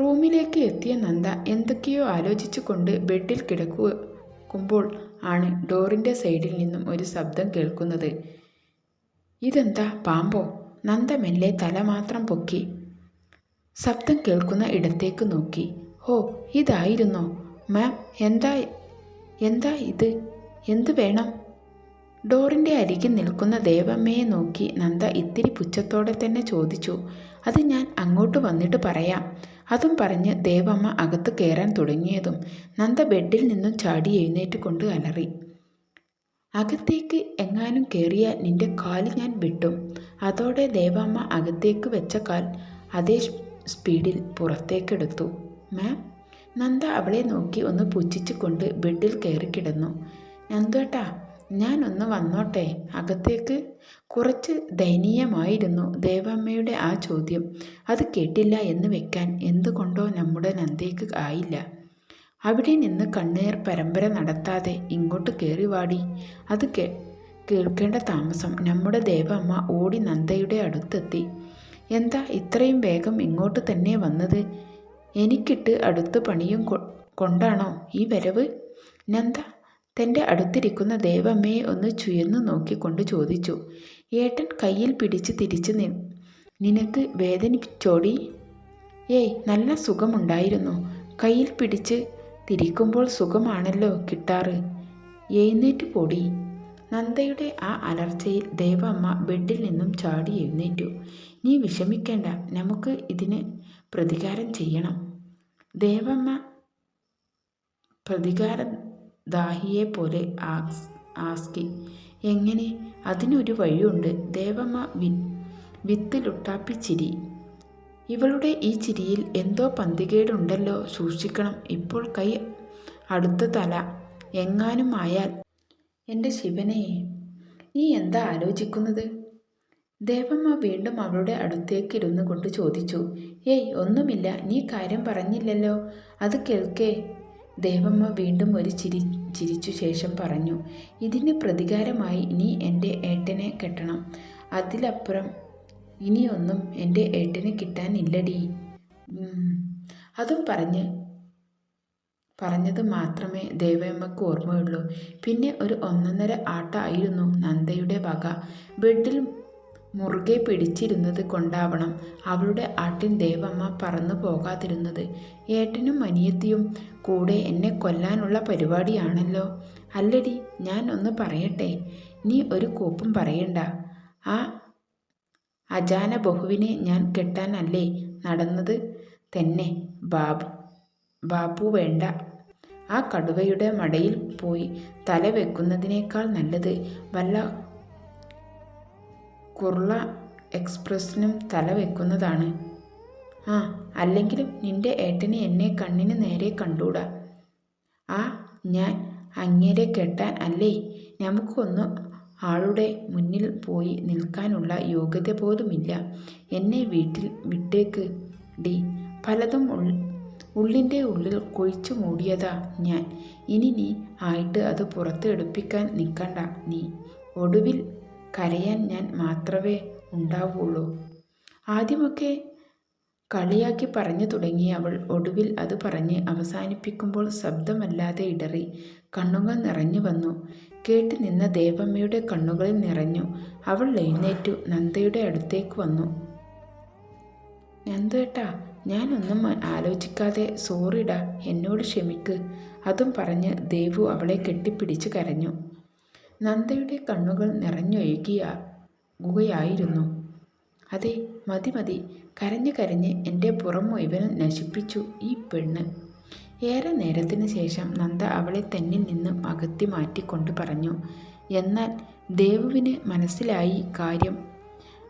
റൂമിലേക്ക് എത്തിയ നന്ദ എന്തൊക്കെയോ ആലോചിച്ചുകൊണ്ട് ബെഡിൽ കിടക്കുമ്പോൾ ആണ് ഡോറിന്റെ സൈഡിൽ നിന്നും ഒരു ശബ്ദം കേൾക്കുന്നത്. ഇതെന്താ പാമ്പോ? നന്ദ മെല്ലെ തല മാത്രം പൊക്കി. ശബ്ദം കേൾക്കുന്ന ഇടത്തേക്ക് നോക്കി. ഹോ ഇതായിരുന്നോ? മാം എന്താ എന്താ ഇത്? എന്ത് വേണം? ഡോറിന്റെ അരികിൽ നിൽക്കുന്ന ദേവമ്മയെ നോക്കി നന്ദ ഇത്തിരി പുച്ഛത്തോടെ തന്നെ ചോദിച്ചു. അത് ഞാൻ അങ്ങോട്ട് വന്നിട്ട് പറയാം. അതും പറഞ്ഞ് ദേവമ്മ അകത്ത് കയറാൻ തുടങ്ങിയതും നന്ദ ബെഡിൽ നിന്നും ചാടി എഴുന്നേറ്റ് കൊണ്ട് അലറി. അകത്തേക്ക് എങ്ങാനും കയറിയാൽ നിന്റെ കാൽ ഞാൻ വിട്ടും. അതോടെ ദേവമ്മ അകത്തേക്ക് വെച്ച കാൽ അതേ സ്പീഡിൽ പുറത്തേക്കെടുത്തു. മാം നന്ദ അവളെ നോക്കി ഒന്ന് പുച്ഛിച്ചു കൊണ്ട് ബെഡിൽ കയറി കിടന്നു. നന്ദേട്ടാ ഞാൻ ഒന്ന് വന്നോട്ടെ. അകത്തേക്ക്. കുറച്ച് ദയനീയമായിരുന്നു ദേവമ്മയുടെ ആ ചോദ്യം. അത് കേട്ടില്ല എന്ന് വെക്കാൻ എന്തുകൊണ്ടോ നമ്മുടെ നന്ദയ്ക്ക് ആയില്ല. അവിടെ നിന്ന് കണ്ണീർ പരമ്പര നടത്താതെ ഇങ്ങോട്ട് കയറി വാടി അത് കേ കേൾക്കേണ്ട താമസം നമ്മുടെ ദേവമ്മ ഓടി നന്ദയുടെ അടുത്തെത്തി. എന്താ ഇത്രയും വേഗം ഇങ്ങോട്ട് തന്നെ വന്നത്? എനിക്കിട്ട് അടുത്ത പണിയും കൊണ്ടാണോ ഈ വരവ്? നന്ദ തന്റെ അടുത്തിരിക്കുന്ന ദേവമ്മയെ ഒന്ന് ചുയർന്നു നോക്കിക്കൊണ്ട് ചോദിച്ചു ഏട്ടൻ കയ്യിൽ പിടിച്ച് തിരിച്ച് നി നിനക്ക് വേദനിച്ചോടി? ഏയ് നല്ല സുഖമുണ്ടായിരുന്നു. കയ്യിൽ പിടിച്ച് തിരിക്കുമ്പോൾ സുഖമാണല്ലോ കിട്ടാറ്. എഴുന്നേറ്റ് പൊടി. നന്ദയുടെ ആ അലർച്ചയിൽ ദേവമ്മ ബെഡിൽ നിന്നും ചാടി എഴുന്നേറ്റു. നീ വിഷമിക്കേണ്ട നമുക്ക് ഇതിന് പ്രതികാരം ചെയ്യണം. ദേവമ്മ പ്രതികാരം ദാഹിയെ പോലെ ആസ് ആസ്കി. എങ്ങനെ? അതിനൊരു വഴിയുണ്ട്. ദേവമ്മ വി വിത്തിലുട്ടാപ്പി ചിരി. ഇവളുടെ ഈ ചിരിയിൽ എന്തോ പന്തികേടുണ്ടല്ലോ. സൂക്ഷിക്കണം. ഇപ്പോൾ കൈ അടുത്ത തല. എങ്ങാനും ആയാൽ. എന്റെ ശിവനെ നീ എന്താ ആലോചിക്കുന്നത്? ദേവമ്മ വീണ്ടും അവളുടെ അടുത്തേക്ക് ഇരുന്നു കൊണ്ട് ചോദിച്ചു. ഏയ് ഒന്നുമില്ല. നീ കാര്യം പറഞ്ഞില്ലല്ലോ. അത് കേൾക്കേ. ദേവമ്മ വീണ്ടും ഒരു ചിരി ചിരിച്ചു ശേഷം പറഞ്ഞു ഇതിന് പ്രതികാരമായി ഇനി എന്റെ ഏട്ടനെ കെട്ടണം. അതിലപ്പുറം ഇനിയൊന്നും എന്റെ ഏട്ടനെ കിട്ടാനില്ലടി. അതും പറഞ്ഞ് പറഞ്ഞത് മാത്രമേ ദേവയമ്മക്ക് ഓർമ്മയുള്ളൂ. പിന്നെ ഒരു ഒന്നൊന്നര ആട്ട ആയിരുന്നു നന്ദയുടെ വക. ബെഡിൽ മുറുകെ പിടിച്ചിരുന്നത് കൊണ്ടാവണം അവളുടെ ആട്ടിൻ ദേവമ്മ പറന്നു പോകാതിരുന്നത്. ഏട്ടനും അനിയത്തിയും കൂടെ എന്നെ കൊല്ലാനുള്ള പരിപാടിയാണല്ലോ. അല്ലടി ഞാൻ ഒന്ന് പറയട്ടെ? നീ ഒരു കൂപ്പും പറയണ്ട. ആ അജാന ബഹുവിനെ ഞാൻ കെട്ടാനല്ലേ നടന്നത്? തന്നെ ബാബു ബാപ്പു വേണ്ട. ആ കടുവയുടെ മടയിൽ പോയി തല വെക്കുന്നതിനേക്കാൾ നല്ലത് വല്ല കുർള എക്സ്പ്രസ്സിനും തല വെക്കുന്നതാണ്. ആ അല്ലെങ്കിലും നിന്റെ ഏട്ടനെ എന്നെ കണ്ണിന് നേരെ കണ്ടൂടാ. ആ ഞാൻ അങ്ങേരെ കെട്ടാൻ അല്ലേ? നമുക്കൊന്ന് ആളുടെ മുന്നിൽ പോയി നിൽക്കാനുള്ള യോഗ്യത പോലുമില്ല. എന്നെ വീട്ടിൽ വിട്ടേക്ക്. ഡി പലതും ഉള്ളിന്റെ ഉള്ളിൽ കുഴിച്ചു മൂടിയതാ ഞാൻ. ഇനി നീ ആയിട്ട് അത് പുറത്ത് എടുപ്പിക്കാൻ നിൽക്കണ്ട നീ. ഒടുവിൽ കരയാൻ ഞാൻ മാത്രമേ ഉണ്ടാവുള്ളൂ. ആദ്യമൊക്കെ കളിയാക്കി പറഞ്ഞു തുടങ്ങിയ അവൾ ഒടുവിൽ അത് പറഞ്ഞ് അവസാനിപ്പിക്കുമ്പോൾ ശബ്ദമല്ലാതെ ഇടറി കണ്ണുകൾ നിറഞ്ഞു വന്നു. കേട്ട് നിന്ന ദേവമ്മയുടെ കണ്ണുകളിൽ നിറഞ്ഞു. അവൾ എഴുന്നേറ്റു. നന്ദയുടെ അടുത്തേക്ക് വന്നു. നന്ദേട്ടാ ഞാനൊന്നും ആലോചിക്കാതെ സോറിടാ. എന്നോട് ക്ഷമിക്ക്. അതും പറഞ്ഞ് ദേവു അവളെ കെട്ടിപ്പിടിച്ച് കരഞ്ഞു. നന്ദയുടെ കണ്ണുകൾ നിറഞ്ഞൊഴുകിയ ഗുഹയായിരുന്നു. അതെ മതി മതി കരഞ്ഞു കരഞ്ഞ് എന്റെ പുറം മുഴുവനും നശിപ്പിച്ചു ഈ പെണ്ണ്. ഏറെ നേരത്തിന് ശേഷം നന്ദ അവളെ തന്നിൽ നിന്നും അകത്തി മാറ്റിക്കൊണ്ട് പറഞ്ഞു എന്നാൽ ദേവുവിന് മനസ്സിലായി കാര്യം.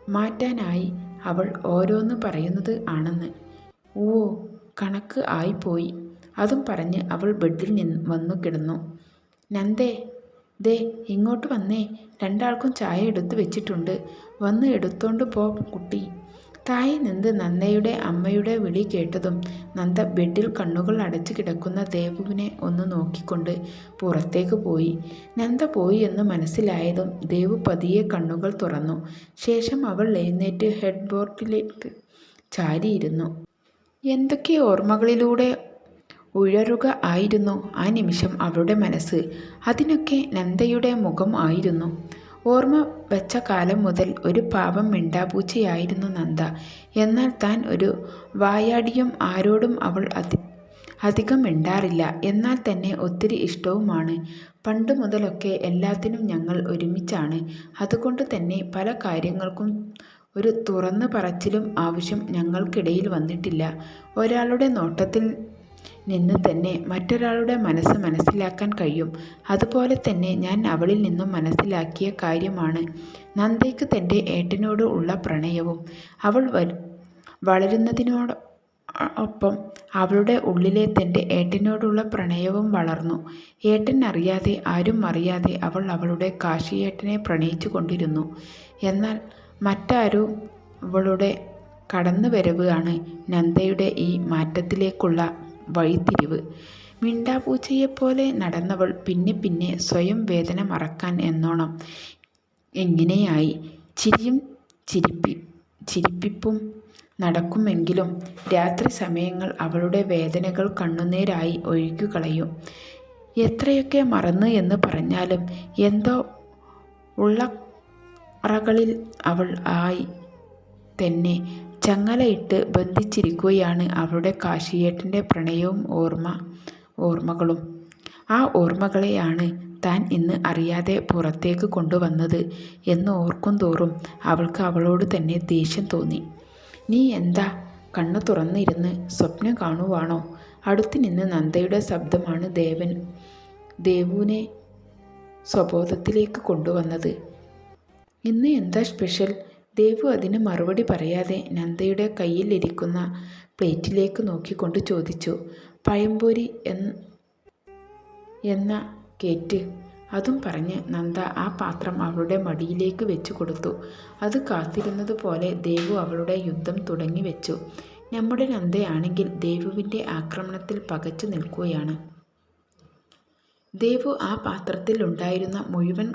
മാറ്റാനായി അവൾ ഓരോന്ന് പറയുന്നത് ആണെന്ന്. ഓ കണക്ക് ആയിപ്പോയി. അതും പറഞ്ഞ് അവൾ ബെഡിൽ നിന്ന് വന്നു കിടന്നു. നന്ദേ ദേ ഇങ്ങോട്ട് വന്നേ. രണ്ടാൾക്കും ചായ എടുത്തു വെച്ചിട്ടുണ്ട്. വന്ന് എടുത്തോണ്ട് പോ കുട്ടി. തായി നിന്ന് നന്ദയുടെ അമ്മയുടെ വിളി കേട്ടതും നന്ദ ബെഡിൽ കണ്ണുകൾ അടച്ചു കിടക്കുന്ന ദേവുവിനെ ഒന്ന് നോക്കിക്കൊണ്ട് പുറത്തേക്ക് പോയി. നന്ദ പോയി എന്ന് മനസ്സിലായതും ദേവു പതിയെ കണ്ണുകൾ തുറന്നു. ശേഷം അവൾ എഴുന്നേറ്റ് ഹെഡ് ബോർഡിലേക്ക് ചാരിയിരുന്നു. എന്തൊക്കെ ഓർമ്മകളിലൂടെ ഉഴറുക ആയിരുന്നു ആ നിമിഷം അവളുടെ മനസ്സ്. അതിനൊക്കെ നന്ദയുടെ മുഖം ആയിരുന്നു. ഓർമ്മ വെച്ച കാലം മുതൽ ഒരു പാവം മിണ്ടാപൂച്ചയായിരുന്നു നന്ദ. എന്നാൽ താൻ ഒരു വായാടിയും ആരോടും അവൾ അതി അധികം മിണ്ടാറില്ല. എന്നാൽ തന്നെ ഒത്തിരി ഇഷ്ടവുമാണ്. പണ്ട് മുതലൊക്കെ എല്ലാത്തിനും ഞങ്ങൾ ഒരുമിച്ചാണ്. അതുകൊണ്ട് തന്നെ പല കാര്യങ്ങൾക്കും ഒരു തുറന്നു പറച്ചിലും ആവശ്യം ഞങ്ങൾക്കിടയിൽ വന്നിട്ടില്ല. ഒരാളുടെ നോട്ടത്തിൽ നിന്ന് തന്നെ മറ്റൊരാളുടെ മനസ്സ് മനസ്സിലാക്കാൻ കഴിയും. അതുപോലെ തന്നെ ഞാൻ അവളിൽ നിന്നും മനസ്സിലാക്കിയ കാര്യമാണ്. നന്ദയ്ക്ക് തന്റെ ഏട്ടനോട് ഉള്ള പ്രണയവും. അവൾ വളരുന്നതിനോട് ഒപ്പം അവളുടെ ഉള്ളിലെ തന്റെ ഏട്ടനോടുള്ള പ്രണയവും വളർന്നു. ഏട്ടൻ അറിയാതെ ആരും അറിയാതെ അവൾ അവളുടെ കാശിയേട്ടനെ പ്രണയിച്ചു കൊണ്ടിരുന്നു. എന്നാൽ മറ്റാരും അവളുടെ കടന്നുവരവ് ആണ് നന്ദയുടെ ഈ മാറ്റത്തിലേക്കുള്ള വഴിത്തിരിവ്. മിണ്ടാപൂച്ചയെപ്പോലെ നടന്നവൾ പിന്നെ പിന്നെ സ്വയം വേദന മറക്കാൻ എന്നോണം. എങ്ങനെയായി? ചിരിയും ചിരിപ്പി ചിരിപ്പിപ്പും നടക്കുമെങ്കിലും രാത്രി സമയങ്ങൾ അവളുടെ വേദനകൾ കണ്ണുനീരായി ഒഴുകിക്കളയും. എത്രയൊക്കെ മറന്നു എന്ന് പറഞ്ഞാലും എന്തോ ഉള്ള അറകളിൽ അവൾ ആയി തന്നെ ചങ്ങലയിട്ട് ബന്ധിച്ചിരിക്കുകയാണ് അവരുടെ കാശിയേട്ടന്റെ പ്രണയവും ഓർമ്മ ഓർമ്മകളും. ആ ഓർമ്മകളെയാണ് താൻ ഇന്ന് അറിയാതെ പുറത്തേക്ക് കൊണ്ടുവന്നത് എന്ന് ഓർക്കും തോറും അവൾക്ക് അവളോട് തന്നെ ദേഷ്യം തോന്നി. നീ എന്താ? കണ്ണു തുറന്നിരുന്ന് സ്വപ്നം കാണുവാണോ? അടുത്ത് നിന്ന് നന്ദയുടെ ശബ്ദമാണ് ദേവൻ ദേവുവിനെ സ്വബോധത്തിലേക്ക് കൊണ്ടുവന്നത്. ഇന്ന് എന്താ സ്പെഷ്യൽ? ദേവു അതിന് മറുപടി പറയാതെ നന്ദയുടെ കയ്യിലിരിക്കുന്ന പ്ലേറ്റിലേക്ക് നോക്കിക്കൊണ്ട് ചോദിച്ചു പഴംപൊരി എന്ന കേറ്റ് അതും പറഞ്ഞ് നന്ദ ആ പാത്രം അവളുടെ മടിയിലേക്ക് വെച്ചു കൊടുത്തു. അത് കാത്തിരുന്നത് പോലെ ദേവു അവളുടെ യുദ്ധം തുടങ്ങി വെച്ചു. നമ്മുടെ നന്ദയാണെങ്കിൽ ദേവുവിന്റെ ആക്രമണത്തിൽ പകച്ചു നിൽക്കുകയാണ് ദേവു ആ പാത്രത്തിൽ ഉണ്ടായിരുന്ന മുഴുവൻ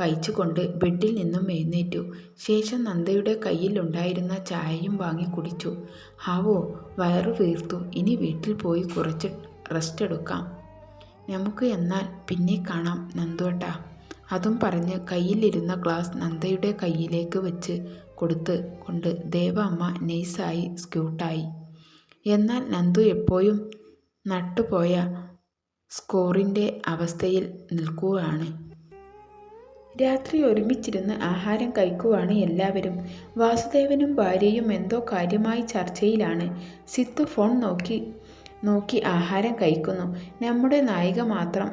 കഴിച്ചുകൊണ്ട് ബെഡിൽ നിന്നും എഴുന്നേറ്റു. ശേഷം നന്ദയുടെ കയ്യിലുണ്ടായിരുന്ന ചായയും വാങ്ങി കുടിച്ചു. ഹാവോ വയറു വീർത്തു. ഇനി വീട്ടിൽ പോയി കുറച്ച് റെസ്റ്റ് എടുക്കാം. നമുക്ക് എന്നാൽ പിന്നെ കാണാം നന്ദോട്ട അതും പറഞ്ഞ് കയ്യിലിരുന്ന ഗ്ലാസ് നന്ദയുടെ കയ്യിലേക്ക് വെച്ച് കൊടുത്ത് കൊണ്ട് ദേവ അമ്മ നെയ്സായി സ്ക്യൂട്ടായി. എന്നാൽ നന്ദു എപ്പോഴും നട്ടുപോയ സ്കോറിന്റെ അവസ്ഥയിൽ നിൽക്കുകയാണ്. രാത്രി ഒരുമിച്ചിരുന്ന് ആഹാരം കഴിക്കുവാണ് എല്ലാവരും. വാസുദേവനും ഭാര്യയും എന്തോ കാര്യമായി ചർച്ചയിലാണ്. സിത്തു ഫോൺ നോക്കി നോക്കി ആഹാരം കഴിക്കുന്നു. നമ്മുടെ നായിക മാത്രം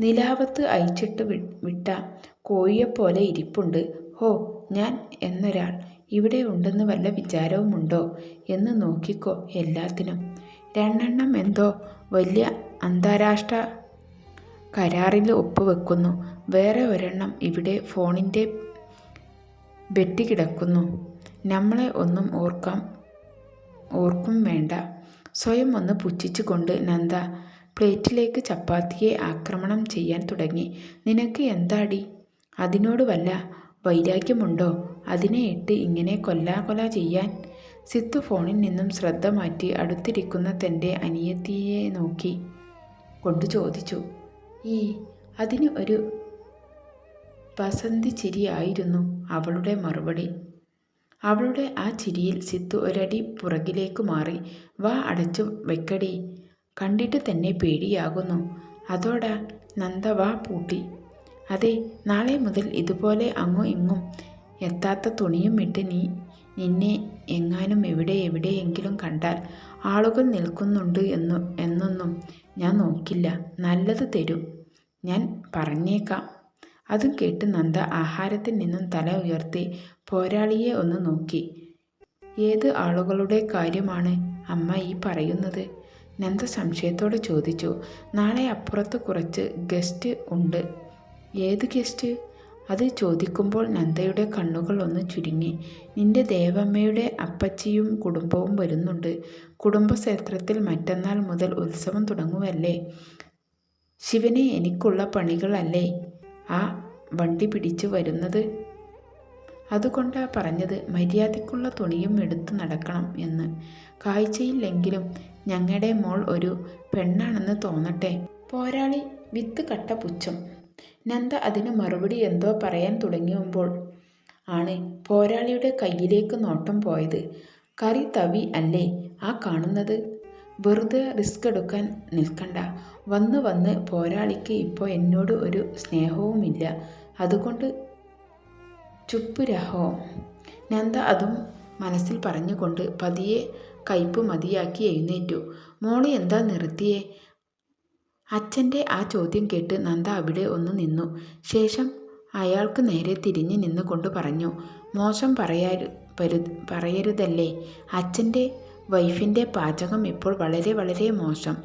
നിലാവത്ത് അയച്ചിട്ട് വിട്ട കോഴിയെപ്പോലെ ഇരിപ്പുണ്ട്. ഹോ ഞാൻ എന്നൊരാൾ. ഇവിടെ ഉണ്ടെന്ന് വല്ല വിചാരവുമുണ്ടോ എന്ന് നോക്കിക്കോ എല്ലാത്തിനും. രണ്ടെണ്ണം എന്തോ വലിയ അന്താരാഷ്ട്ര കരാറിൽ ഒപ്പുവെക്കുന്നു. വേറെ ഒരെണ്ണം ഇവിടെ ഫോണിന്റെ വെട്ടി കിടക്കുന്നു. നമ്മളെ ഒന്നും ഓർക്കാം ഓർക്കും വേണ്ട. സ്വയം ഒന്ന് പുച്ഛിച്ചുകൊണ്ട് നന്ദ പ്ലേറ്റിലേക്ക് ചപ്പാത്തിയെ ആക്രമണം ചെയ്യാൻ തുടങ്ങി. നിനക്ക് എന്താടി? അതിനോട് വല്ല വൈരാഗ്യമുണ്ടോ? അതിനെ ഇട്ട് ഇങ്ങനെ കൊല്ലാകൊല ചെയ്യാൻ? സിത്തു ഫോണിൽ നിന്നും ശ്രദ്ധ മാറ്റി അടുത്തിരിക്കുന്ന തന്റെ അനിയത്തിയെ നോക്കി. കൊണ്ടു ചോദിച്ചു ഈ അതിന് ഒരു വസന്തി ചിരിയായിരുന്നു അവളുടെ മറുപടി. അവളുടെ ആ ചിരിയിൽ സിത്തു ഒരടി പുറകിലേക്ക് മാറി വാ അടച്ചു വെക്കടി. കണ്ടിട്ട് തന്നെ പേടിയാകുന്നു. അതോടാ നന്ദ വാ പൂട്ടി. അതെ നാളെ മുതൽ ഇതുപോലെ അങ്ങും ഇങ്ങും. എത്താത്ത തുണിയും ഇട്ട് നീ നിന്നെ എങ്ങാനും എവിടെ എവിടെയെങ്കിലും കണ്ടാൽ ആളുകൾ നിൽക്കുന്നുണ്ട് എന്നു എന്നൊന്നും ഞാൻ നോക്കില്ല. നല്ലത് തരും. ഞാൻ പറഞ്ഞേക്കാം. അതും കേട്ട് നന്ദ ആഹാരത്തിൽ നിന്നും തല ഉയർത്തി പോരാളിയെ ഒന്ന് നോക്കി. ഏത് ആളുകളുടെ കാര്യമാണ് അമ്മ ഈ പറയുന്നത്? നന്ദ സംശയത്തോടെ ചോദിച്ചു. നാളെ അപ്പുറത്ത് കുറച്ച് ഗസ്റ്റ് ഉണ്ട്. ഏത് ഗസ്റ്റ്? അത് ചോദിക്കുമ്പോൾ നന്ദയുടെ കണ്ണുകൾ ഒന്ന് ചുരുങ്ങി. നിന്റെ ദേവമ്മയുടെ അപ്പച്ചിയും കുടുംബവും വരുന്നുണ്ട്. കുടുംബക്ഷേത്രത്തിൽ മറ്റന്നാൾ മുതൽ ഉത്സവം തുടങ്ങുമല്ലേ? ശിവനെ എനിക്കുള്ള പണികളല്ലേ? ആ വണ്ടി പിടിച്ചു വരുന്നത്? അതുകൊണ്ടാ പറഞ്ഞത് മര്യാദയ്ക്കുള്ള തുണിയും എടുത്തു നടക്കണം എന്ന്. കാഴ്ചയില്ലെങ്കിലും ഞങ്ങളുടെ മോൾ ഒരു പെണ്ണാണെന്ന് തോന്നട്ടെ. പോരാളി വിത്ത് കട്ട പുച്ഛം. നന്ദ അതിന് മറുപടി എന്തോ പറയാൻ തുടങ്ങിയുമ്പോൾ ആണ് പോരാളിയുടെ കയ്യിലേക്ക് നോട്ടം പോയത്. കറി തവി അല്ലേ? ആ കാണുന്നത്? വെറുതെ റിസ്ക് എടുക്കാൻ നിൽക്കണ്ട. വന്ന് വന്ന് പോരാളിക്ക് ഇപ്പോൾ എന്നോട് ഒരു സ്നേഹവുമില്ല. അതുകൊണ്ട് ചുപ്പ് രഹോ. നന്ദ അതും മനസ്സിൽ പറഞ്ഞുകൊണ്ട് പതിയെ കയ്പ് മതിയാക്കി എഴുന്നേറ്റു. മോളി എന്താ നിർത്തിയേ? അച്ഛന്റെ ആ ചോദ്യം കേട്ട് നന്ദ അവിടെ ഒന്ന് നിന്നു. ശേഷം അയാൾക്ക് നേരെ തിരിഞ്ഞു നിന്നുകൊണ്ട് പറഞ്ഞു മോശം പറയാ പറയരുതല്ലേ? അച്ഛന്റെ വൈഫിന്റെ പാചകം ഇപ്പോൾ വളരെ വളരെ മോശം.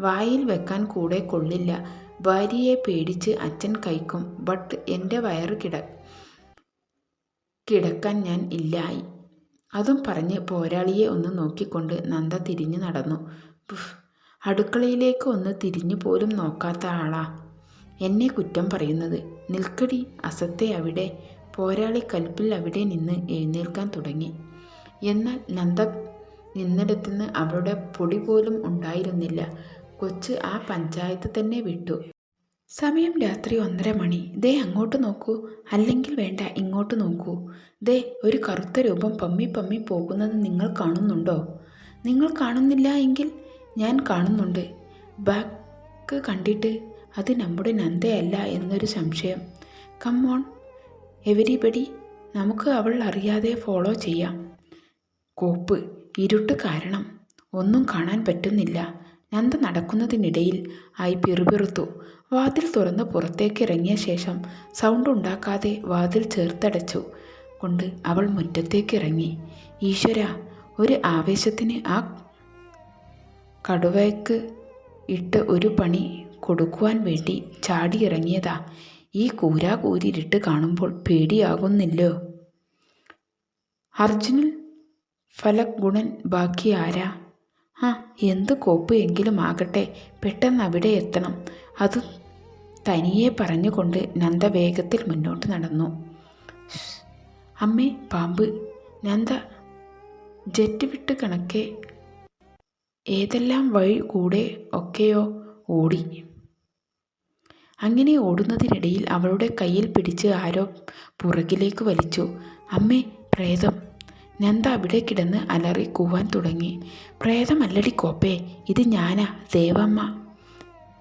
വായിൽ വെക്കാൻ കൂടെ കൊള്ളില്ല. ഭാര്യയെ പേടിച്ച് അച്ഛൻ കഴിക്കും ബട്ട് എന്റെ വയറ് കിട കിടക്കാൻ ഞാൻ ഇല്ലായി. അതും പറഞ്ഞ് പോരാളിയെ ഒന്ന് നോക്കിക്കൊണ്ട് നന്ദ തിരിഞ്ഞു നടന്നു. അടുക്കളയിലേക്ക് ഒന്ന് തിരിഞ്ഞു പോലും നോക്കാത്ത ആളാ. എന്നെ കുറ്റം പറയുന്നത്. നിൽക്കടി അസത്തെ അവിടെ. പോരാളി കൽപ്പിൽ അവിടെ നിന്ന് എഴുന്നേൽക്കാൻ തുടങ്ങി. എന്നാൽ നന്ദ നിന്നിടത്തുനിന്ന് അവളുടെ പൊടി പോലും ഉണ്ടായിരുന്നില്ല. കൊച്ച് ആ പഞ്ചായത്ത് തന്നെ വിട്ടു. സമയം രാത്രി ഒന്നര മണി. ദേ അങ്ങോട്ട് നോക്കൂ. അല്ലെങ്കിൽ വേണ്ട ഇങ്ങോട്ട് നോക്കൂ. ദേ ഒരു കറുത്ത രൂപം പമ്മി പമ്മി പോകുന്നത് നിങ്ങൾ കാണുന്നുണ്ടോ? നിങ്ങൾ കാണുന്നില്ല എങ്കിൽ ഞാൻ കാണുന്നുണ്ട്. ബാക്ക് കണ്ടിട്ട് അത് നമ്മുടെ നന്ദയല്ല എന്നൊരു സംശയം. കമ്മോൺ എവരിബഡി നമുക്ക് അവൾ അറിയാതെ ഫോളോ ചെയ്യാം. കോപ്പ് ഇരുട്ട് കാരണം. ഒന്നും കാണാൻ പറ്റുന്നില്ല. നന്ദ നടക്കുന്നതിനിടയിൽ ആയി പിറുപിറുത്തു. വാതിൽ തുറന്ന് പുറത്തേക്ക് ഇറങ്ങിയ ശേഷം സൗണ്ട് ഉണ്ടാക്കാതെ വാതിൽ ചേർത്തടച്ചു കൊണ്ട് അവൾ മുറ്റത്തേക്ക് ഇറങ്ങി. ഈശ്വര ഒരു ആവേശത്തിന് ആ കടുവയ്ക്ക് ഇട്ട് ഒരു പണി കൊടുക്കുവാൻ വേണ്ടി ചാടിയിറങ്ങിയതാ ഈ കൂരാകൂരിരുട്ട് കാണുമ്പോൾ പേടിയാകുന്നില്ലോ. അർജുനൻ ഫലക് ഗുണൻ ബാക്കി ആരാ? ആ എന്ത് കോപ്പ് എങ്കിലും ആകട്ടെ പെട്ടെന്ന് അവിടെ എത്തണം. അത് തനിയെ പറഞ്ഞുകൊണ്ട് നന്ദ വേഗത്തിൽ മുന്നോട്ട് നടന്നു. അമ്മേ പാമ്പ്. നന്ദ ജെറ്റ് വിട്ട് കണക്കെ. ഏതെല്ലാം വഴി കൂടെ ഒക്കെയോ ഓടി. അങ്ങനെ ഓടുന്നതിനിടയിൽ അവളുടെ കയ്യിൽ പിടിച്ച് ആരോ പുറകിലേക്ക് വലിച്ചു. അമ്മേ പ്രേതം. നന്ദ അവിടെ കിടന്ന് അലറി കൂവാൻ തുടങ്ങി. പ്രേതമല്ലടി കോപ്പേ ഇത് ഞാനാ ദേവമ്മ.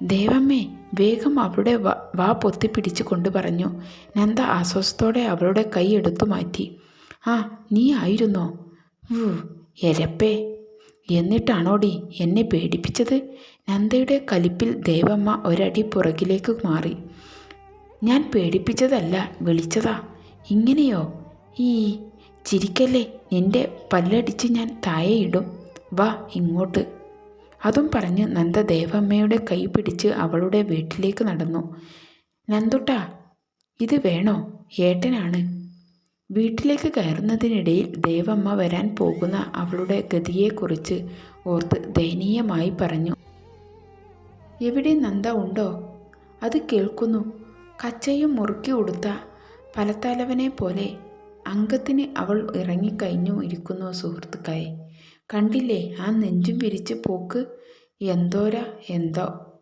ദേവമ്മേ വേഗം അവളുടെ വാ പൊത്തിപ്പിടിച്ച് കൊണ്ടു പറഞ്ഞു. നന്ദ ആശ്വാസത്തോടെ അവളുടെ കൈ എടുത്തു മാറ്റി. ആ നീ ആയിരുന്നോ? എരപ്പേ. എന്നിട്ടാണോടി എന്നെ പേടിപ്പിച്ചത്? നന്ദയുടെ കലിപ്പിൽ ദേവമ്മ ഒരടി പുറകിലേക്ക് മാറി. ഞാൻ പേടിപ്പിച്ചതല്ല വിളിച്ചതാ. ഇങ്ങനെയോ? ഈ ചിരിക്കല്ലേ? നിന്റെ പല്ലടിച്ച് ഞാൻ താഴെയിടും. വാ ഇങ്ങോട്ട്. അതും പറഞ്ഞ് നന്ദ ദേവമ്മയുടെ കൈ പിടിച്ച് അവളുടെ വീട്ടിലേക്ക് നടന്നു. നന്ദുട്ടാ ഇത് വേണോ? ഏട്ടനാണ്. വീട്ടിലേക്ക് കയറുന്നതിനിടയിൽ ദേവമ്മ വരാൻ പോകുന്ന അവളുടെ ഗതിയെക്കുറിച്ച് ഓർത്ത് ദയനീയമായി പറഞ്ഞു. എവിടെ നന്ദ ഉണ്ടോ? അത് കേൾക്കുന്നു. കച്ചയും മുറുക്കി ഉടുത്ത പലത്തലവനെ പോലെ അംഗത്തിന് അവൾ ഇറങ്ങിക്കഴിഞ്ഞു ഇരിക്കുന്നു സുഹൃത്തുക്കളെ. കണ്ടില്ലേ ആ നെഞ്ചും വിരിച്ച് പോക്ക്? എന്തോരാ എന്തോ